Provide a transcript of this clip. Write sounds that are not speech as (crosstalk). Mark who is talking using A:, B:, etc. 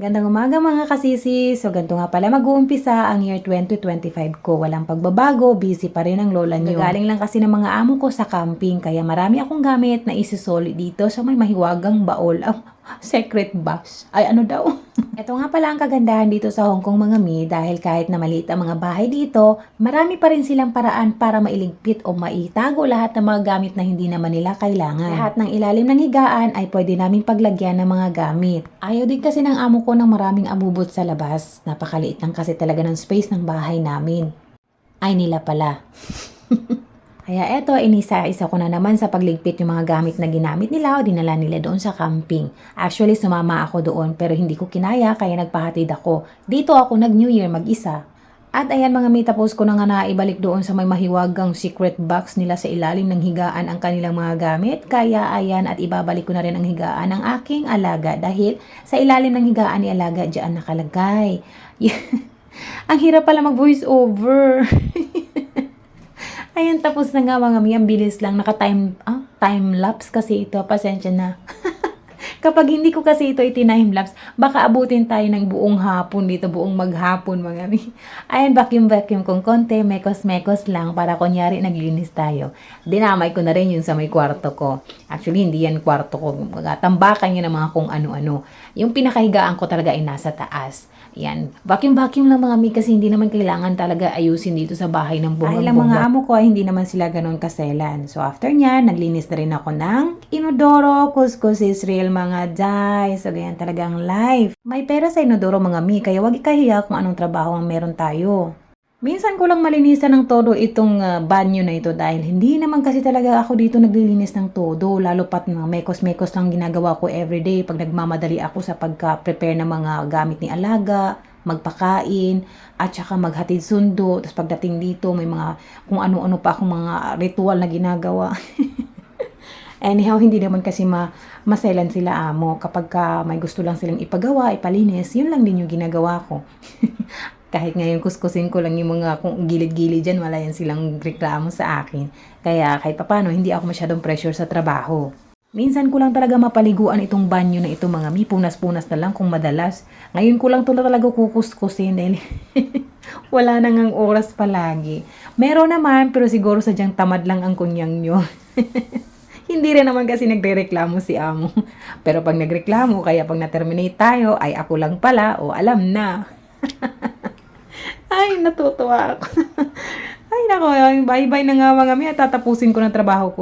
A: Gandang umaga mga kasisi. So ganito nga pala mag-uumpisa ang year 2025 ko. Walang pagbabago, busy pa rin ang lola niyo. Galing lang kasi ng mga amo ko sa camping kaya marami akong gamit na isisolid dito sa may mahiwagang baol. Ang secret box. Ay ano daw? (laughs) Ito nga pala ang kagandahan dito sa Hong Kong mga mi dahil kahit na maliit ang mga bahay dito, marami pa rin silang paraan para mailigpit o maitago lahat ng mga gamit na hindi naman nila kailangan. Lahat ng ilalim ng higaan ay pwede naming paglagyan ng mga gamit. Ayaw din kasi ng amo ko ng maraming abubot sa labas. Napakaliit lang kasi talaga ng space ng bahay namin. Ay nila pala. (laughs) Kaya eto, inisa-isa ko na naman sa pagligpit yung mga gamit na ginamit nila o dinala nila doon sa camping. Actually, sumama ako doon pero hindi ko kinaya kaya nagpahatid ako. Dito ako nag-New Year mag-isa. At ayan mga mita post ko na nga naibalik doon sa may mahiwagang secret box nila sa ilalim ng higaan ang kanilang mga gamit. Kaya ayan at ibabalik ko na rin ang higaan ng aking alaga dahil sa ilalim ng higaan ni alaga dyan nakalagay. (laughs) ang hirap pala mag voice over. (laughs) Ayan, tapos na nga mga mi. Ang bilis lang. Naka-time, ah, time lapse kasi ito. Pasensya na. (laughs) Kapag hindi ko kasi ito itinime lapse, baka abutin tayo ng buong hapon dito, buong maghapon mga mi. (laughs) Ayan, vacuum-vacuum kong konti, mekos-mekos lang para kunyari naglinis tayo. Dinamay ko na rin yun sa may kwarto ko. Actually, hindi yan kwarto ko. Tambakan yun ng mga kung ano-ano. Yung pinakahigaan ko talaga ay nasa taas. Yan. Vacuum-vacuum lang mga mi kasi hindi naman kailangan talaga ayusin dito sa bahay ng buong Dahil mga amo ko ay hindi naman sila ganun kaselan. So after niya, naglinis na rin ako ng inodoro, kuskus Israel mga day. So ganyan talagang life. May pera sa inodoro mga mi, kaya wag ikahiya kung anong trabaho ang meron tayo. Minsan ko lang malinisan ng todo itong ah, banyo na ito dahil hindi naman kasi talaga ako dito naglilinis ng todo. Lalo pat mga mekos-mekos lang ginagawa ko everyday pag nagmamadali ako sa pagka-prepare ng mga gamit ni alaga, magpakain, at saka maghatid sundo. Tapos pagdating dito may mga kung ano-ano pa akong mga ritual na ginagawa. (laughs) Anyhow, hindi naman kasi ma maselan sila amo. Kapag ka may gusto lang silang ipagawa, ipalinis, yun lang din yung ginagawa ko. (laughs) Kahit ngayon kuskusin ko lang yung mga kung gilid-gilid dyan, wala yan silang reklamo sa akin. Kaya kahit papano, hindi ako masyadong pressure sa trabaho. Minsan ko lang talaga mapaliguan itong banyo na ito mga mi. Punas-punas na lang kung madalas. Ngayon ko lang ito na talaga kukuskusin dahil (laughs) wala nang ang oras palagi. Meron naman pero siguro sadyang tamad lang ang kunyang nyo. (laughs) Hindi rin naman kasi nagre-reklamo si amo. (laughs) Pero pag nagreklamo, kaya pag na-terminate tayo, ay ako lang pala o alam na. (laughs) ay, natutuwa ako. (laughs) ay, nako, bye-bye na nga mga mi at tatapusin ko ng trabaho ko.